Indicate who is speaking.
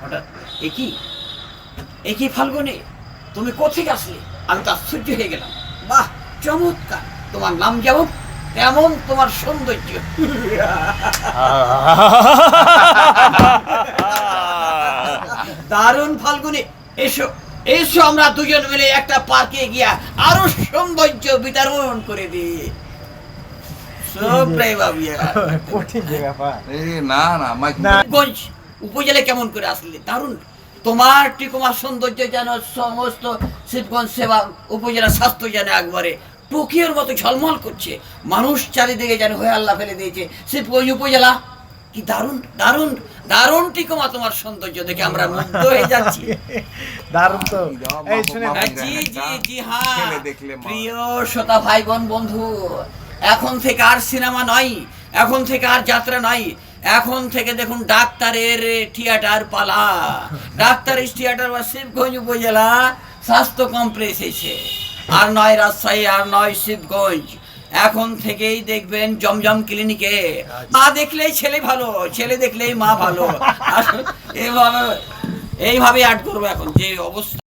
Speaker 1: হঠাৎ একই একই ফাল্গুনে? তুমি কোথেকে আসলে? আমি তো আশ্চর্য হয়ে গেলাম। বাহ চমৎকার! তোমার নাম যেমন তেমন তোমার সৌন্দর্য। দারুণ ফাল্গুনে! এসো এসো আমরা দুজন মিলে একটা পার্কে গিয়া আরও সৌন্দর্য বিতরণ করে দিই। সব রে বাবিয়া
Speaker 2: কঠিন ব্যাপার।
Speaker 3: না না মাইক
Speaker 1: গঞ্জ উপজেলা কেমন করে আসলে? দারুণ। তোমার টিকুমার সৌন্দর্য যেন সমস্ত শিবগঞ্জ সেবা উপজেলা স্বাস্থ্য যেন একবারে টোকিওর মতো ঝলমল করছে। মানুষ চারিদিকে যেন হয়ে আল্লাহ ফেলে দিয়েছে। শিবগঞ্জ উপজেলা কি দারুণ? দারুণ। দারুণ টিকুমা তোমার সৌন্দর্য দেখে আমরা মুগ্ধ হয়ে যাচ্ছি।
Speaker 2: দারুণ তো। এই শুনে
Speaker 1: হ্যাঁ, জি জি জি হ্যাঁ। প্রিয় শ্রোতা ভাই বোন বন্ধু এখন থেকে আর সিনেমা নয়। এখন থেকে আর যাত্রা নয়। এখন থেকে দেখুন ডাক্তারের থিয়েটার পালা। ডাক্তারের থিয়েটার বা শিবগঞ্জ উপজেলা স্বাস্থ্য কমপ্লেক্স এসে আর নয় রাজশাহী, আর নয় শিবগঞ্জ। এখন থেকেই দেখবেন জমজম ক্লিনিকে। মা দেখলেই ছেলে ভালো, ছেলে দেখলেই মা ভালো। এইভাবে এইভাবে অ্যাড করব এখন। যে অবস্থা